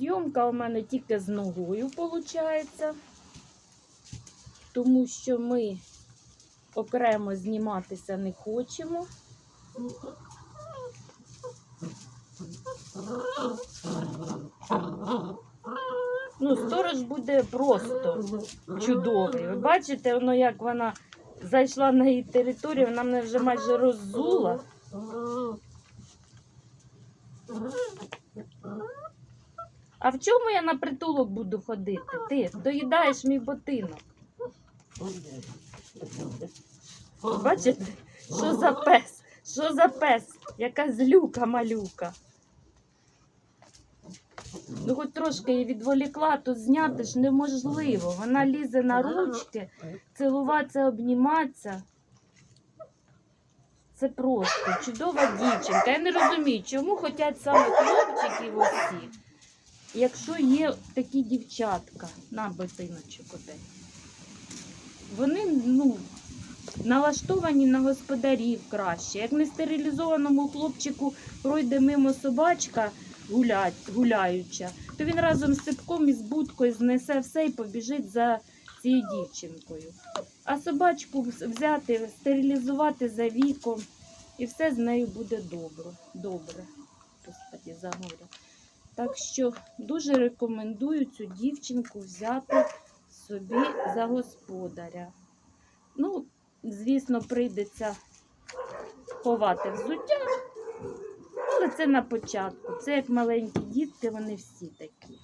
зйомка у мене тільки з ногою виходить, тому що ми окремо зніматися не хочемо. Ну, сторож буде просто чудовий. Ви бачите, воно як вона зайшла на її територію, вона мене вже майже роззула. А в чому я на притулок буду ходити? Ти доїдаєш мій ботинок. Бачите, що за пес? Що за пес? Яка злюка малюка. Ну, хоч трошки її відволікла, то зняти ж неможливо. Вона лізе на ручки, цілуватися, обніматися. Це просто чудова дівчинка. Я не розумію, чому хочуть саме хлопчиків усі, якщо є такі дівчатка на ботиночок оте. Вони ну, налаштовані на господарів краще. Як не стерилізованому хлопчику пройде мимо собачка гулять, гуляюча, то він разом з сипком і з будкою знесе все і побіжить за цією дівчинкою. А собачку взяти, стерилізувати за віком, і все з нею буде добре. Добре. Господи, загоря. Так що дуже рекомендую цю дівчинку взяти собі за господаря. Ну, звісно, прийдеться ховати взуття, але це на початку. Це як маленькі дітки, вони всі такі.